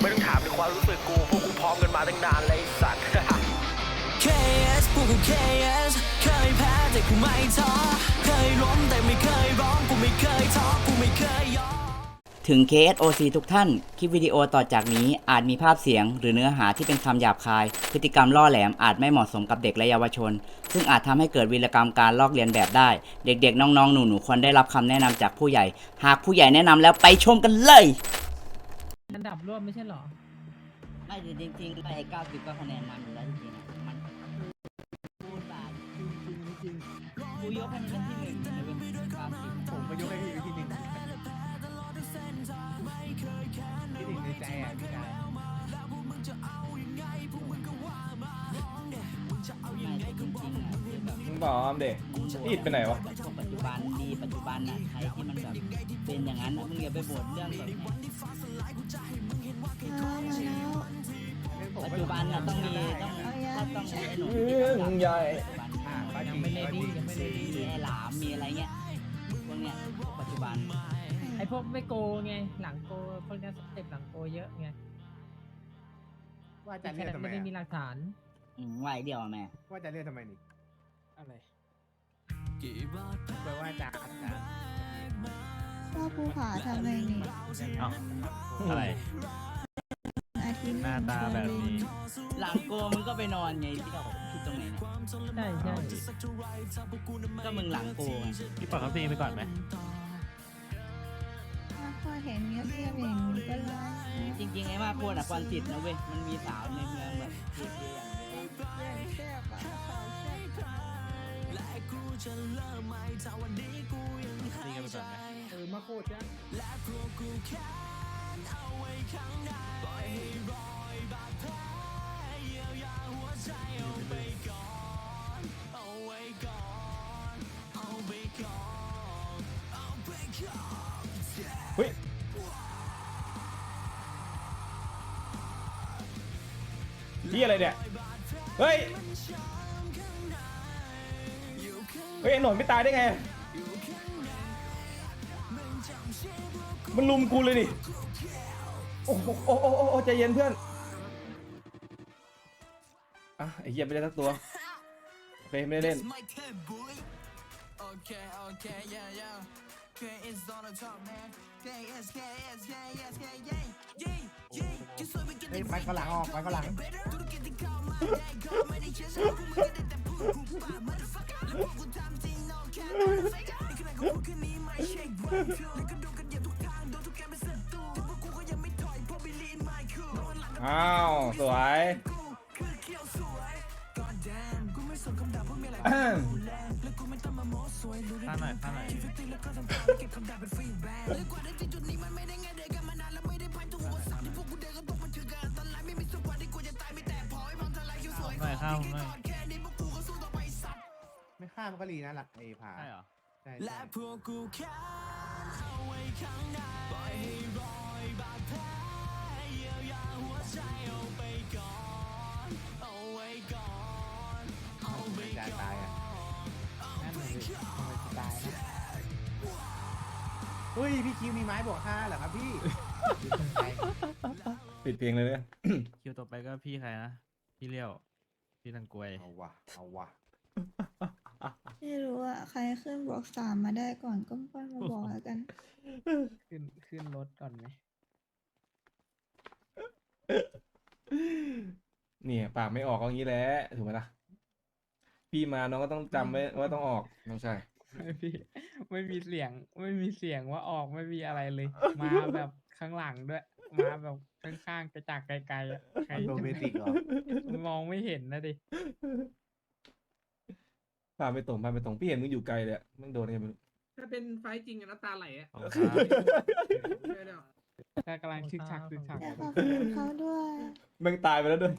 ไม่ต้องถามถึงความรู้สึกกู พวกกูพร้อมกันมาตั้งนานเลยไอ้สัตว์ KS พวกกู KS เคยแพ้แต่กูไม่ท้อเคยล้มแต่ไม่เคยร้องกูไม่เคยท้อกูไม่เคยยอม ถึง KSOC ทุกท่าน คลิปวิดีโอต่อจากนี้อาจมีภาพเสียง หรือเนื้อหาที่เป็นคำหยาบคาย พฤติกรรมล่อแหลมอาจไม่เหมาะสมกับเด็กและเยาวชน ซึ่งอาจทำให้เกิดวีรกรรมการลอกเลียนแบบได้ เด็กๆ น้องๆ หนูๆ ควรได้รับคำแนะนำจากผู้ใหญ่ หากผู้ใหญ่แนะนำแล้วไปชมกันเลย อันดับร่วมไม่ใช่เหรอ ไม่จริงจริงๆไอ้90ก็คะแนนนำอยู่แล้วจริงๆมันพูดบาจริงจริงจริงกูยกให้มันเป็นที่หนึ่งเลยเป็น90ผมก็ยกให้พี่เป็นที่หนึ่งที่หนึ่งในใจอะพี่ชายไม่จริงๆอะคือแบบ มึงบอกออมเด็ก อีดไปไหนวะช่วงปัจจุบันดีปัจจุบันน่ะใครที่มันแบบเป็นอย่างนั้นน่ะมึงอย่าไปบ่นเรื่องแบบเนี้ย ปัจจุบันน่ะต้องมีต้องถ้าต้องมีไอ้หนุ่มที่แบบใหญ่ อ่าก็จยัริงงไม่เลดี้ยังไม่เลดี้มีไอ้หลามมีอะไรเงี้ยพวกเนี้ยปัจจุบันไอพวกไม่โกไงหลังโกพวกเนี้ยสเต็ปหลังโกเยอะไงว่าจะแต่เรียกแค่ทำไมไม่ได้มีอะหลักฐานอืมไหวเดียวอะแม่ว่าจะเรียกทำไมนี่อะไรแปลว่าจะอาจจะ พ่อภูผาทำอะไรนี่เอ้าอะไร อาทิตย์หน้าตาแบบนี้ หลังโกมึงก็ไปนอนไงที่เราคิดตรงไหนเนี่ยใช่ใช่ก็มึงหลังโกไงพี่ปล่อยเขาตีไปก่อนไหมถ้าพ่อเห็นเงียบๆอย่างนี้ก็ร้ายนะจริงๆไอ้มากโคตรอะควันติดนะเว้ย มันมีสาวในเมืองแบบเท่ๆอย่างเงี้ยแซ่บอะ ขาวแซ่บตีกันไปก่อนไหมเออมาโคตรจ้ะเฮ้ยพี่อะไรเนี่ย เฮ้ย เฮ้ยไอ้หนนไม่ตายได้ไง มันลุมกูเลยดิ โอ้โหโอ้โหโอ้โหใจเย็นเพื่อน อะไอ้เหี้ยไม่ได้สักตัวโอเคไม่ได้เล่นเฮ้ยไปก็หลังออกไปก็หลัง อ้าว สวยอ่าข้าหน่อยข้าหน่อยหน่อยข้าวหน่อยไม่ฆ่ามันก็รีนะหลักไอ้ผาใช่เหรอ ใช่ใช่ไม่ได้ตายอ่ะนั่นเลยทำไมถึงตายนะเฮ้ยพี่คิวมีไม้บวกห้าเหรอครับพี่ปิดเพลงเลยเนี่ยคิวต่อไปก็พี่ใครนะ พี่เลี้ยว พี่ตังกวย เอาวะเอาวะไม่รู้อะใครขึ้นบวกสามมาได้ก่อนก็ค่อยมาบอกแล้วกัน ขึ้นขึ้นรถก่อนไหม เนี่ยปากไม่ออกก็อย่างนี้แหละถูกไหมล่ะ พี่มาน้องก็ต้องจำไว้ว่าต้องออกน้องชายพี่ไม่มีเสียง ไม่มีเสียงว่าออกไม่มีอะไรเลย มาแบบข้างหลังด้วย มาแบบข้างๆกระจากไกลๆอะใครโรจะแมนติกเหรอ มองไม่เห็นนะดิพาไปตรงพาไปตรงพี่เห็นมึงอยู่ไกลเลยอะมึงโดนยังไงไม่รู้ถ้าเป็นไฟท์จริงอะน้ำตาไหลอะขอบคุณครับใช่แล้ว แต่กำลังชึกชักชึกชักเขาด้วย แม่งตายไปแล้วด้วย